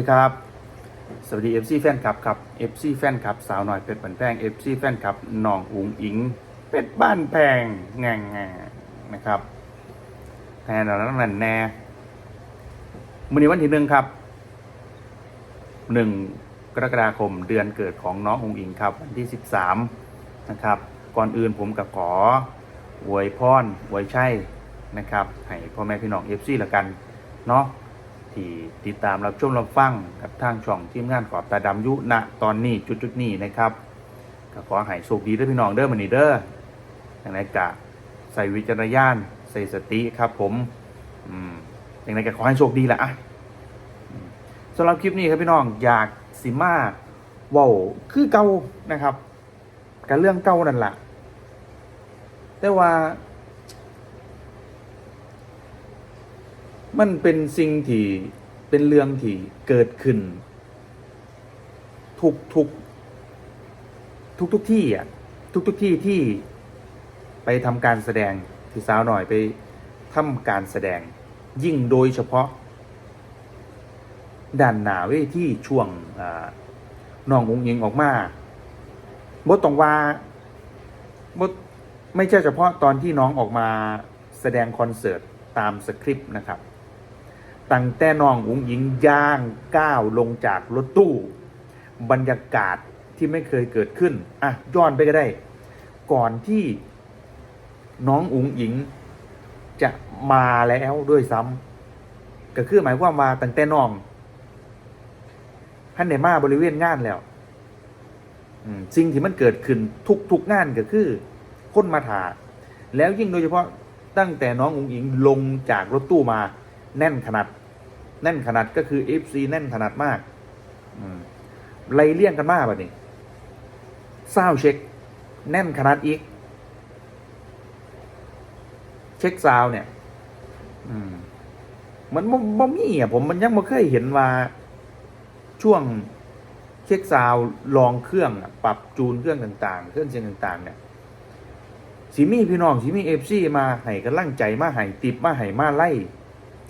สวัสดีครับ สวัสดี FC แฟนคลับครับ FC แฟนคลับสาวหน่อยเป็ดบันแพง FC แฟนคลับน้องอุ๋งอิง เป็ดบ้านแพงแงงงนะครับแทนเราตั้งนั้นแน่มื่อนี้วันที่หนึ่งครับหนึ่งกรกฎาคมเดือนเกิดของน้องอุ๋งอิงครับ วันที่สิบสามนะครับ ก่อนอื่นผมกับขออวยพรอวยชัยนะครับ ให้พ่อแม่พี่น้อง FC ละกันเนาะ ที่ติดตามรับชมรับฟังกับทางช่องทีมงานขอบตาดำยุณตอนนี้จุดๆนี้นะครับก็ขอให้โชคดีด้วยพี่น้องเด้อมันนี่เด้ออย่างไรกะใส่วิจารณญาณใส่สติครับผมอืมอย่างไรก็ขอให้โชคดีแหละอะสำหรับคลิปนี้ครับพี่น้องอยากสิมาว้าคือเก่านะครับกับเรื่องเก่านั่นแหละแต่ว่า มันเป็นสิ่งที่เป็นเรื่องที่เกิดขึ้น ทุกทุกทุกทุกที่อะทุกทุกที่ที่ไปทำการแสดงที่สาวหน่อยไปทำการแสดง ยิ่งโดยเฉพาะ ด้านหนาเวที่ช่วงน้ององยิงออกมาบทตรงว่าบทไม่ใช่เฉพาะตอนที่น้องออกมาแสดงคอนเสิร์ตตามสคริปต์นะครับ ตั้งแต่น้องอุ๋งหญิงย่างก้าวลงจากรถตู้ บรรยากาศที่ไม่เคยเกิดขึ้น อะ ย้อนไปก็ได้ ก่อนที่น้องอุ๋งหญิงจะมาแล้วด้วยซ้ำก็คือหมายความว่าตั้งแต่น้องท่านในมาบริเวณงานแล้วสิ่งที่มันเกิดขึ้นทุกทุกงานก็คือคนมาถาแล้วยิ่งโดยเฉพาะตั้งแต่น้องอุ๋งอิงลงจากรถตู้มาแน่นขนาด แน่นขนาดก็คือ FC แน่นขนาดมากอไล่เลี่ยงกันมากแบบนี้เศร้าเช็ค แน่นขนาดอีก เช็คซาวน์เนี่ยอืมันบ่บ่มีอะผมมันยังไม่เคยเห็นว่า ช่วงเช็คซาวน์ลองเครื่องปรับจูนเครื่องต่างๆ เครื่องเสียงต่าง ๆ เนี่ยสีมีพี่น้องสีมีเอฟซีมาให้กำลังใจมาให้ติปมาให้มาไล่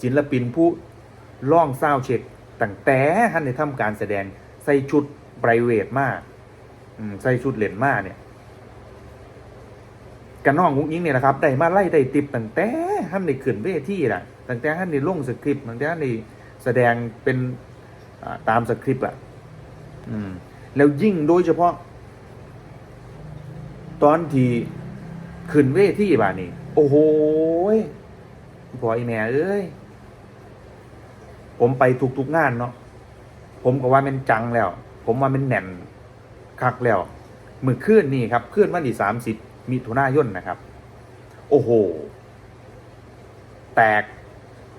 ศิลปินผู้ ล่องซาวด์เช็คตั้งแต่ท่านในทำการแสดงใส่ชุดไบรเวทมากใส่ชุดเหรียญมากเนี่ยกันน้องกุ้งยิงเนี่ยนะครับได้มาไล่ได้ติบตั้งแต่ท่านในขึ้นเวทีน่ะตั้งแต่ท่านในลงสคริปต์ตั้งแต่ท่านในแสดงเป็นตามสคริปต์อะแล้วยิ่งโดยเฉพาะ ตอนที่ขึ้นเวทีบ้านี่โอ้โหพอไอแม่เอ้ย ผมไปทุกๆงานเนาะผมก็ว่ามันจังแล้ว ผมว่ามันแน่นคักแล้วมือขึ้นนี่ครับขึ้นวันที่สามสิบมิถุนายนนะครับ โอ้โห แตก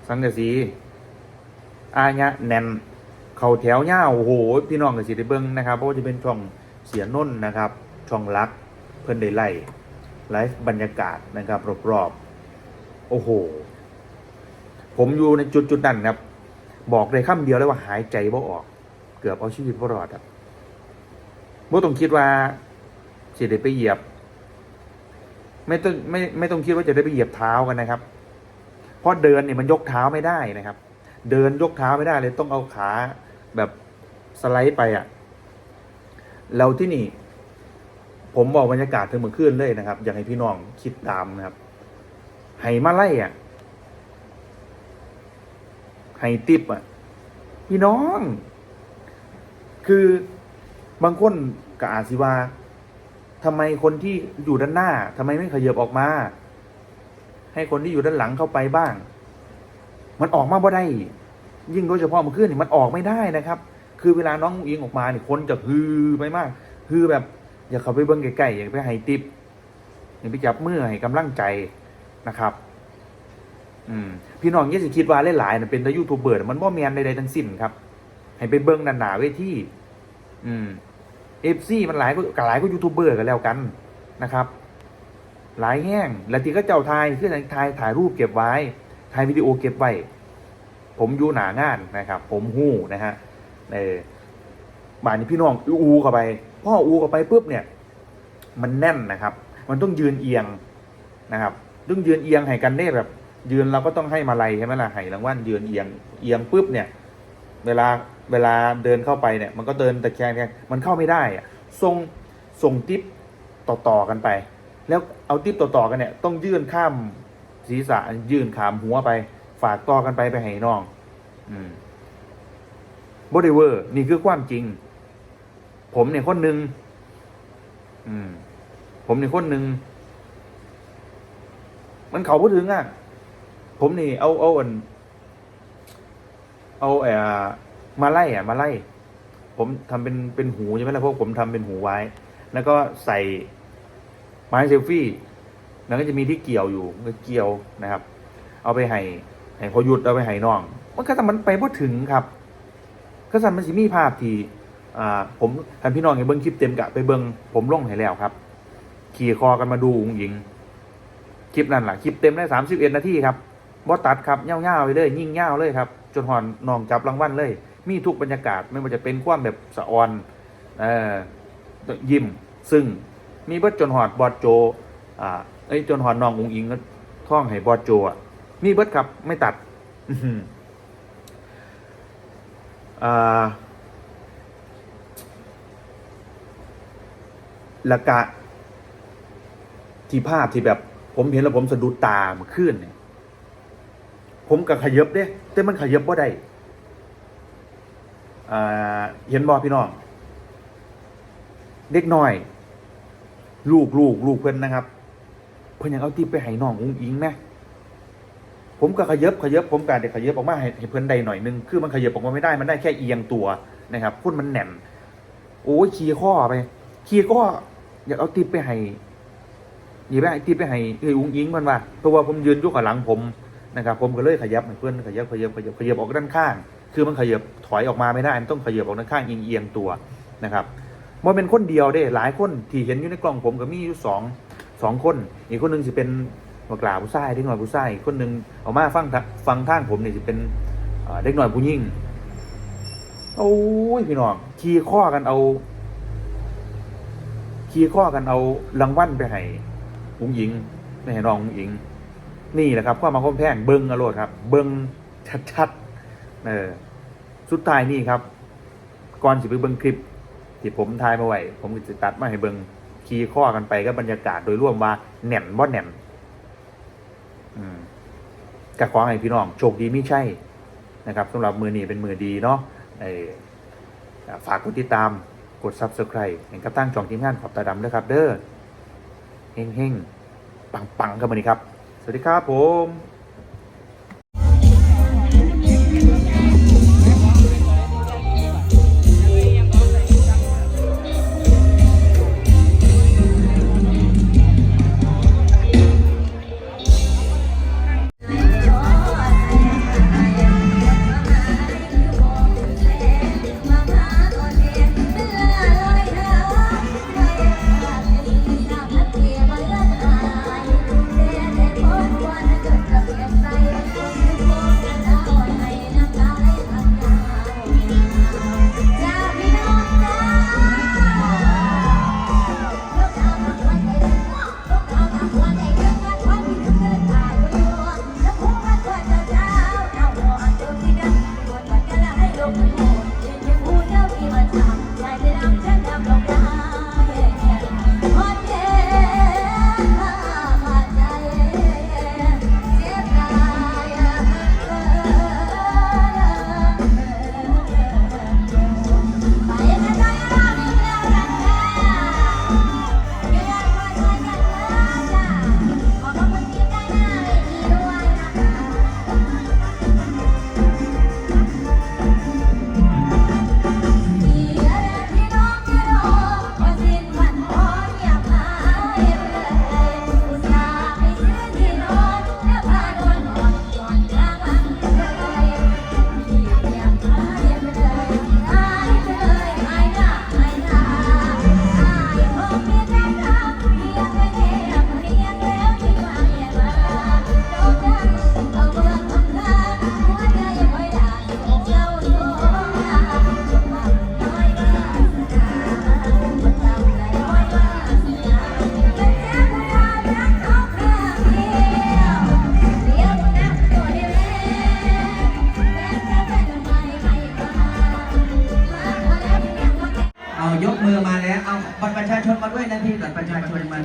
สังกะสีอาญะแน่น เข่าแถวเง่าโอ้โห พี่น้องกับสิได้เบิ้งนะครับ เพราะว่าจะเป็นช่องเสียนนนะครับ ช่องรัก เพิ่นได้ไล่ไลฟ์บรรยากาศนะครับรอบๆโอ้โห ผมอยู่ในจุดจุดๆนั้นครับ บอกเลยคำเดียวเลยว่าหายใจบ่ออก เกือบเอาชีวิตบ่รอดครับบ่ต้องคิดว่าสิได้ไปเหยียบ ไม่ต้องไม่ไม่ต้องคิดว่าจะได้ไปเหยียบเท้ากันนะครับ เพราะเดินเนี่ยมันยกเท้าไม่ได้นะครับ เดินยกเท้าไม่ได้เลยต้องเอาขาแบบสไลด์ไปอะ่ะแล้วที่นี่ ผมบอกบรรยากาศถึงเมื่อคืนเลยนะครับ อยากให้พี่น้องคิดตามนะครับไห้มาไล่อะ ไฮติปอะ พี่น้อง คือบางคนก็อาจสิว่าทำไมคนที่อยู่ด้านหน้าทำไมไม่ขยับออกมา ให้คนที่อยู่ด้านหลังเข้าไปบ้าง มันออกมาบ่ได้ ยิ่งโดยเฉพาะเมื่อคืนนี่มันออกไม่ได้นะครับ คือเวลาน้องอิงออกมาเนี่ยคนจะฮือไปมากฮือแบบ อย่าเข้าไปเบิ้งใกล้ๆอย่าไปให้ติปอย่าไปจับมือให้กำลังใจนะครับ อืมพี่น้องอย่าสิคิดว่าหลายๆนะเป็นแต่ยูทูบเบอร์มันบ่แมนใดๆทั้งสิ้นครับ ให้ไปเบิ่งหนาๆเวทีอืมเอฟซีมันหลายก็หลายก็ยูทูบเบอร์กันแล้วกันนะครับ หลายแห้งแล้วที่ก็เจ้าทายคือถ่ายถ่ายรูปเก็บไว้ถ่ายวิดีโอเก็บไว้ผมอยู่หนางานนะครับ ผมหู้นะฮะเออบ้านนี้พี่น้องอูเข้าไปพ่ออูเข้าไปปุ๊บเนี่ย มันแน่นนะครับ มันต้องยืนเอียงนะครับ ต้องยืนเอียงให้กันได้แบบ ยืนเราก็ต้องให้มาลัยใช่ไหมล่ะให้รางวัลยืนเอียงเอียงปุ๊บเนี่ย เวลาเวลาเดินเข้าไปเนี่ย มันก็เดินตะแคงๆมันเข้าไม่ได้อะส่งส่งทิปต่อๆกันไป แล้วเอาทิปต่อๆกันเนี่ย ต้องยื่นข้ามศีรษะยื่นขามหัวไป ฝากต่อกันไปไปให้น้อง อืมบริเวอร์นี่คือความจริง ผมเนี่ยคนหนึ่งอืม ผมเนี่ยคนหนึ่งมันเขาพูดถึงอะ ผมนี่เอาเอาอันเอาเอ่อมาไล่อะ มาไล่ ผมทำเป็นเป็นหูใช่ไหมล่ะพวกผมทำเป็นหูไว้ แล้วก็ใส่ไม้เซลฟี่แล้วก็จะมีที่เกี่ยวอยู่ก็เกี่ยวนะครับ เอาไปให้ให้พอหยุดเอาไปให้น้อง มันก็แต่มันไปพูดถึงครับก็สันมันสิมีภาพที่อ่าผมท่านพี่น้องเห็นเบิ้งคลิปเต็มกะไปเบิ้งผมลงให้แล้วครับ ขี่คอกันมาดูองหญิง คลิปนั่นแหละคลิปเต็มได้สามสิบเอ็ดนาทีครับ บอตัดครับเง่าๆไปเลย ยิ่งเง่าเลยครับ จนหอนนองจับรางวัลเลย มีทุกบรรยากาศไม่ว่าจะเป็นความแบบสะออนเอ่อยิ้มซึ่งมีเบิดจนหอดบอดโจอ่าเอ้จนหอนนองอุงอิงก็ท่องให้บอดโจอะมีเบิดครับไม่ตัดอืมอ่าละกะที่ภาพที่แบบผมเห็นแล้วผมสะดุดตาเมื่อคืนเนี่ย ผมก็ขยับเด้แต่มันขยับบ่ได้เห็นบ่พี่น้อง เด็กน้อย ลูกลูกลูกเพิ่นนะครับ เพิ่นยังเอาตีไปให้น้องอุ้งอิงนะผมก็ขยับขยับผมการเด็กขยับออกมาให้เพิ่นได้หน่อยนึงคือมันขยับออกมาไม่ได้มันได้แค่เอียงตัวนะครับพุ่นมันแน่นโอ้ยขี่ข้อไปขี่ข้ออยากเอาตีไปให้หยิบไปที่ไปให้เอ้ยอุ้งอิงมันว่าเพราะว่าผมยืนยู่กับหลังผม นะครับผมก็เลยขยับให้เพื่อนขยับขยับขยับขยับออกด้านข้าง คือมันขยับถอยออกมาไม่ได้มันต้องขยับออกด้านข้างเอียงเอียงตัวนะครับมันเป็นคนเดียวเด้หลายคนที่เห็นอยู่ในกล้องผมก็มีอยู่สองสองคน อีกคนหนึ่งจะเป็นบักหลาผู้ชายเด็กหน่อยผู้ชายอีกคนหนึ่งออกมาฟังทะฟังท่างผมเนี่ยจะเป็นเด็กหน่อยผู้ยิ่งโอ้ยพี่น้องขี่ข้อกันเอาขี่ข้อกันเอารางวัลไปให้หุงหญิงไม่ให้น้องหุงหญิง นี่แหละครับความมาคมแพงเบิ้งอรรถครับ เบิ้งชัดๆเออสุดท้ายนี่ครับ ก่อนสิไปเบิ้งคลิป ที่ผมถ่ายมาไว้ผมก็จะตัดมาให้เบิ้งขี่ข้อกันไปก็บรรยากาศโดยรวมว่าแน่นบ่แน่นมกะขอให้พี่น้องโชคดีไม่ใช่นะครับสำหรับมือนี้เป็นมือดีเนาะเอฝากกดติดตามกด subscribe เห็นกับตั้งจองทีมงานขอบตาดำด้วยครับ เด้อเฮงเฮงปังปังๆกันมาดีครับ สวัสดีครับผม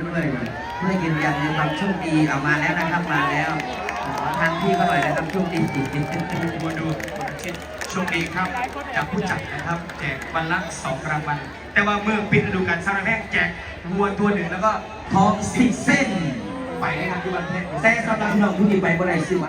ชาชนมาด้วยเพื่อยืนยันในความโชคดีเอามาแล้วนะครับมาแล้วขอทางพี่เขาหน่อยนะครับโชคดีมาดูชิดโชคดีครับจากผู้จัดนะครับแจกวันละสองรางวัลแต่ว่าเมื่อปิดฤดูกาลสร้างแรกแจกวัวตัวหนึ่งแล้วก็ทองสิบเส้นไปนะครับที่วันเพชรแต่สำหรับน้องผู้หญิงไปบ่ได้ซื้อมา